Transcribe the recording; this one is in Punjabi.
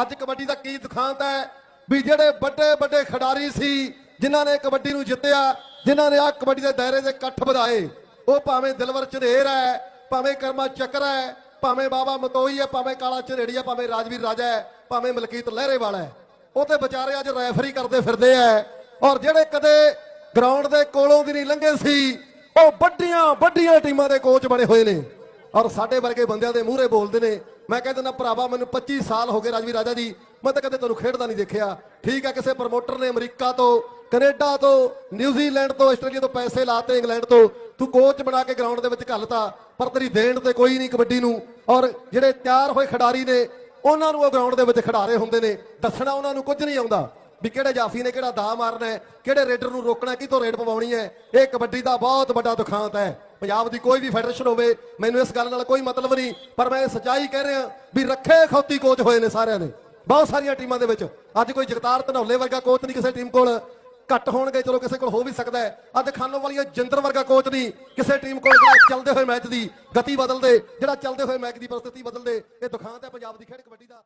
ਅੱਜ ਕਬੱਡੀ ਦਾ ਕੀ ਦੁਖਾਂਤ ਹੈ? ਵੀ ਜਿਹੜੇ ਵੱਡੇ ਵੱਡੇ ਖਿਡਾਰੀ ਸੀ, ਜਿਨ੍ਹਾਂ ਨੇ ਕਬੱਡੀ ਨੂੰ ਜਿੱਤਿਆ, ਜਿਨ੍ਹਾਂ ਨੇ ਆ ਕਬੱਡੀ ਦੇ ਦਾਇਰੇ ਦੇ ਇਕੱਠ ਵਧਾਏ, ਉਹ ਭਾਵੇਂ ਦਿਲਵਰ ਚੰਦੇਰ ਹੈ, ਭਾਵੇਂ ਕਰਮਾ ਚੱਕਰ ਹੈ, ਭਾਵੇਂ ਬਾਬਾ ਮਤੋਈ ਹੈ, ਭਾਵੇਂ ਕਾਲਾ ਝਰੇੜੀ ਹੈ ਭਾਵੇਂ ਰਾਜਵੀਰ ਰਾਜਾ ਹੈ, ਭਾਵੇਂ ਮਲਕੀਤ ਲਹਿਰੇ ਵਾਲਾ ਹੈ। ਉਹ ਤੇ ਵਿਚਾਰੇ ਅੱਜ ਰੈਫਰੀ ਕਰਦੇ ਫਿਰਦੇ ਐ ਔਰ ਜਿਹੜੇ ਕਦੇ ਗਰਾਊਂਡ ਦੇ ਕੋਲੋਂ ਦੀ ਨਹੀਂ ਲੰਘੇ ਸੀ, ਉਹ ਵੱਡੀਆਂ ਵੱਡੀਆਂ ਟੀਮਾਂ ਦੇ ਕੋਚ ਬਣੇ ਹੋਏ ਨੇ। ਔਰ ਸਾਡੇ ਵਰਗੇ ਬੰਦਿਆਂ ਦੇ ਮੂਹਰੇ ਬੋਲਦੇ ਨੇ ਮੈਂ ਕਹਿੰਦਾ ਨਾ ਭਰਾਵਾ, ਮੈਨੂੰ 25 ਸਾਲ ਹੋ ਗਏ ਰਾਜਵੀਰ ਰਾਜਾ ਜੀ। ਮੈਂ ਤਾਂ ਕਦੇ ਤੈਨੂੰ ਖੇਡਦਾ ਨਹੀਂ ਦੇਖਿਆ। ਠੀਕ ਹੈ ਕਿਸੇ ਪ੍ਰਮੋਟਰ ਨੇ ਅਮਰੀਕਾ ਤੋਂ, ਕੈਨੇਡਾ ਤੋਂ, ਨਿਊਜ਼ੀਲੈਂਡ ਤੋਂ, ਆਸਟ੍ਰੇਲੀਆ ਤੋਂ ਪੈਸੇ ਲਾਤੇ ਇੰਗਲੈਂਡ ਤੋਂ। ਤੂੰ ਕੋਚ ਬਣਾ ਕੇ ਗਰਾਊਂਡ ਦੇ ਵਿੱਚ ਘੱਲਤਾ ਪਰ ਤੇਰੀ ਦੇਣ ਤੇ ਕੋਈ ਨਹੀਂ ਕਬੱਡੀ ਨੂੰ। ਔਰ ਜਿਹੜੇ ਤਿਆਰ ਹੋਏ ਖਿਡਾਰੀ ਨੇ, ਉਹਨਾਂ ਨੂੰ ਉਹ ਗਰਾਊਂਡ ਦੇ ਵਿੱਚ ਖਿਡਾਰੇ ਹੁੰਦੇ ਨੇ। ਦੱਸਣਾ ਉਹਨਾਂ ਨੂੰ ਕੁਝ ਨਹੀਂ ਆਉਂਦਾ ਵੀ ਕਿਹੜੇ ਜਾਫੀ ਨੇ ਕਿਹੜਾ ਦਾ ਮਾਰਨਾ ਹੈ, ਕਿਹੜੇ ਰੇਡਰ ਨੂੰ ਰੋਕਣਾ ਕਿਤੋਂ ਰੇਡ ਪਵਾਉਣੀ ਹੈ। ਇਹ ਕਬੱਡੀ ਦਾ ਬਹੁਤ ਵੱਡਾ ਦੁਖਾਂਤ ਹੈ। ਪੰਜਾਬ ਦੀ ਕੋਈ ਵੀ ਫੈਡਰੇਸ਼ਨ ਹੋਵੇ, ਮੈਨੂੰ ਇਸ ਗੱਲ ਨਾਲ ਕੋਈ ਮਤਲਬ ਨਹੀਂ, ਪਰ ਮੈਂ ਇਹ ਸੱਚਾਈ ਕਹਿ ਰਿਹਾ ਵੀ ਰੱਖੇ ਖੌਤੀ ਕੋਚ ਹੋਏ ਨੇ ਸਾਰਿਆਂ ਨੇ। ਬਹੁਤ ਸਾਰੀਆਂ ਟੀਮਾਂ ਦੇ ਵਿੱਚ। ਅੱਜ ਕੋਈ ਜਗਤਾਰ ਧਨੌਲੇ ਵਰਗਾ ਕੋਚ ਨਹੀਂ ਕਿਸੇ ਟੀਮ ਕੋਲ। ਘੱਟ ਹੋਣਗੇ, ਚਲੋ ਕਿਸੇ ਕੋਲ ਹੋ ਵੀ ਸਕਦਾ ਹੈ। ਅੱਜ ਖਾਨੋ ਵਾਲੀਆ ਜਿੰਦਰ ਵਰਗਾ ਕੋਚ ਨਹੀਂ ਕਿਸੇ ਟੀਮ ਕੋਲ ਜਿਹੜਾ ਚੱਲਦੇ ਹੋਏ ਮੈਚ ਦੀ ਗਤੀ ਬਦਲਦੇ, ਜਿਹੜਾ ਚੱਲਦੇ ਹੋਏ ਮੈਚ ਦੀ ਪਰਿਸਥਿਤੀ ਬਦਲਦੇ। ਇਹ ਦੁਖਾਂਤ ਹੈ ਪੰਜਾਬ ਦੀ ਖੇਡ ਕਬੱਡੀ ਦਾ।